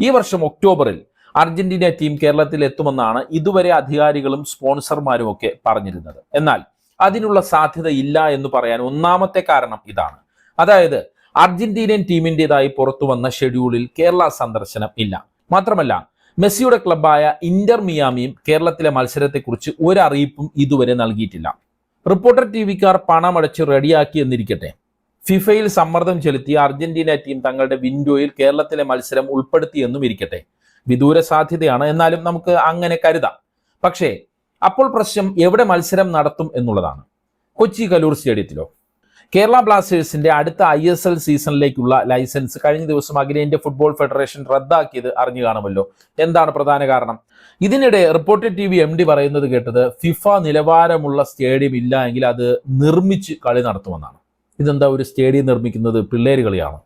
ഈ വർഷം ഒക്ടോബറിൽ അർജന്റീന ടീം കേരളത്തിൽ എത്തുമെന്നാണ് ഇതുവരെ അധികാരികളും സ്പോൺസർമാരും ഒക്കെ പറഞ്ഞിരുന്നത്. എന്നാൽ അതിനുള്ള സാധ്യത ഇല്ല എന്ന് പറയാൻ ഒന്നാമത്തെ കാരണം ഇതാണ്. അതായത് അർജന്റീനിയൻ ടീമിന്റെതായി പുറത്തു വന്ന ഷെഡ്യൂളിൽ കേരള സന്ദർശനം ഇല്ല. മാത്രമല്ല മെസ്സിയുടെ ക്ലബായ ഇന്റർ മിയാമിയും കേരളത്തിലെ മത്സരത്തെക്കുറിച്ച് ഒരു അറിയിപ്പും ഇതുവരെ നൽകിയിട്ടില്ല. റിപ്പോർട്ടർ ടി വിക്കാർ പണമടച്ച് റെഡിയാക്കി എന്നിരിക്കട്ടെ ഫിഫയിൽ സമ്മർദ്ദം ചെലുത്തിയ അർജന്റീന ടീം തങ്ങളുടെ വിൻഡോയിൽ കേരളത്തിലെ മത്സരം ഉൾപ്പെടുത്തിയെന്നും ഇരിക്കട്ടെ. വിദൂര സാധ്യതയാണ് എന്നാലും നമുക്ക് അങ്ങനെ കരുതാം. പക്ഷേ അപ്പോൾ പ്രശ്നം എവിടെ മത്സരം നടത്തും എന്നുള്ളതാണ്. കൊച്ചി കലൂർ സ്റ്റേഡിയത്തിലോ? കേരള ബ്ലാസ്റ്റേഴ്സിന്റെ അടുത്ത ഐ എസ് എൽ സീസണിലേക്കുള്ള ലൈസൻസ് കഴിഞ്ഞ ദിവസം അഖിലേന്ത്യ ഫുട്ബോൾ ഫെഡറേഷൻ റദ്ദാക്കിയത് അറിഞ്ഞു കാണുമല്ലോ. എന്താണ് പ്രധാന കാരണം? ഇതിനിടെ reported T V M D പറയുന്നത് കേട്ടത് ഫിഫ നിലവാരമുള്ള സ്റ്റേഡിയം ഇല്ല എങ്കിൽ അത് നിർമ്മിച്ച് കളി നടത്തുമെന്നാണ്. ഇതെന്താ ഒരു സ്റ്റേഡിയം നിർമ്മിക്കുന്നത് പിള്ളേർ കളിയാണ്?